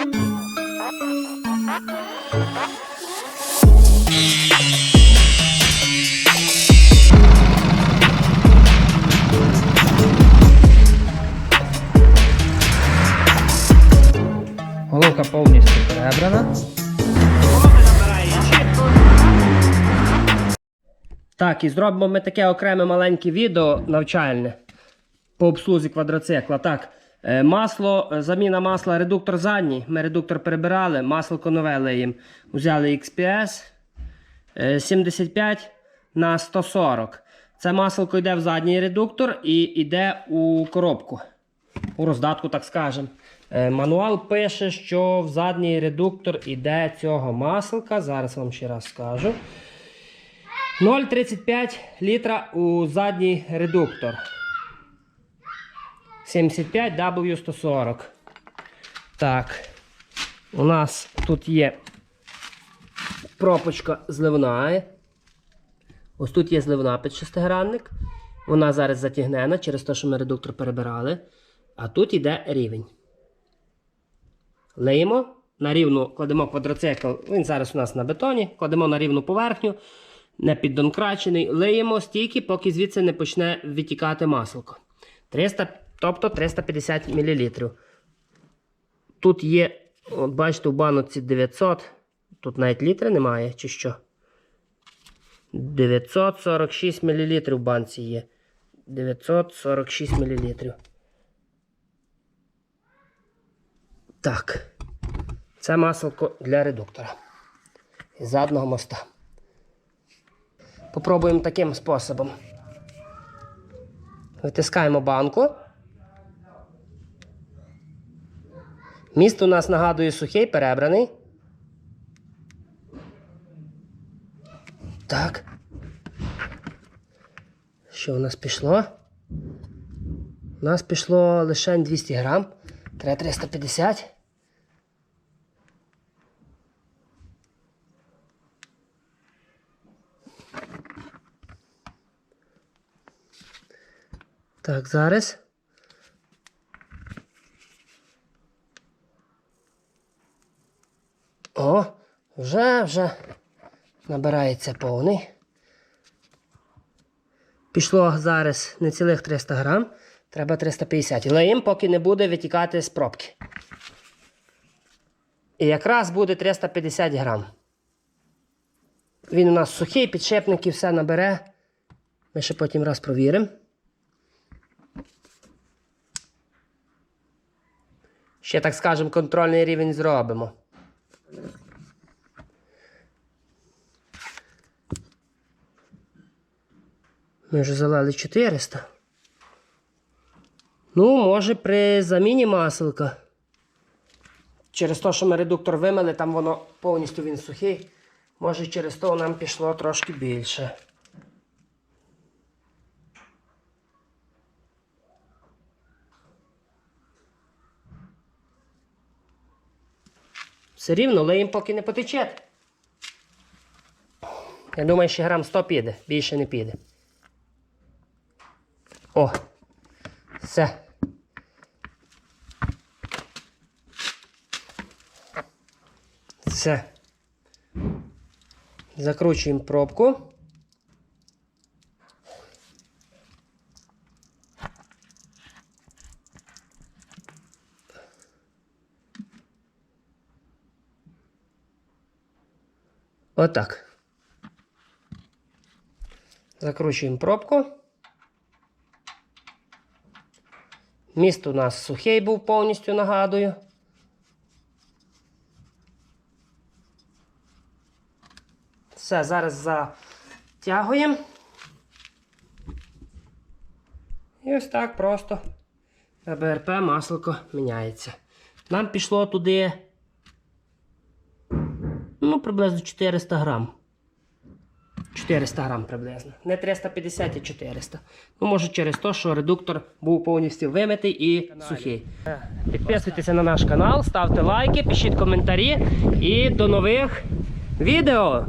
Головка повністю перебрана. Так, і зробимо ми таке окреме маленьке відео навчальне по обслузі квадроцикла. Так, масло, е, заміна масла, редуктор задній. Ми редуктор перебирали, масло нове леєм. Взяли XPS е, 75 на 140. Це масло йде в задній редуктор і йде у коробку. У роздатку, так скажемо. Е, Мануал пише, що в задній редуктор іде цього маслка. Зараз вам ще раз скажу. 0,35 літра у задній редуктор. 75 W140. Так. У нас тут є пропочка зливна. Ось тут є зливна під шестигранник. Вона зараз затягнена через те, що ми редуктор перебирали. А тут йде рівень. Леємо на рівну, кладемо квадроцикл. Він зараз у нас на бетоні. Кладемо на рівну поверхню, не піддонкрачений. Леємо стільки, поки звідси не почне відтікати масло. 300, тобто 350 мл. Тут є, от бачите, у баноці 900. Тут навіть літри немає, чи що? 946 мл в банці є. 946 мл. Так. Це маселко для редуктора. Із заднього моста. Попробуємо таким способом. Витискаємо банку. Міст у нас нагадує сухий, перебраний. Так. Що у нас пішло? У нас пішло лише 200 грам. Треба 350. Так, зараз. О, вже, вже набирається повний. Пішло зараз не цілих 300 грам, треба 350. Леїм, поки не буде витікати з пробки. І якраз буде 350 грам. Він у нас сухий, підшипники все набере. Ми ще потім раз провіримо. Ще, так скажемо, контрольний рівень зробимо. Ми вже залили 400. Ну, може, при заміні маселка. Через те, що ми редуктор вимили, там воно повністю він сухий. Може, через то нам пішло трошки більше. Все рівно леєм поки не потече. Я думаю, ще грам 100 піде, більше не піде. О, все. Все. Закручуємо пробку. Отак. Закручуємо пробку. Міст у нас сухий був повністю, нагадую. Все, зараз затягуємо. І ось так просто на БРП масло міняється. Нам пішло туди ну, приблизно 400 грам. 400 грам приблизно. Не 350, а 400. Ну, може через те, що редуктор був повністю вимитий і сухий. Підписуйтеся на наш канал, ставте лайки, пишіть коментарі і до нових відео.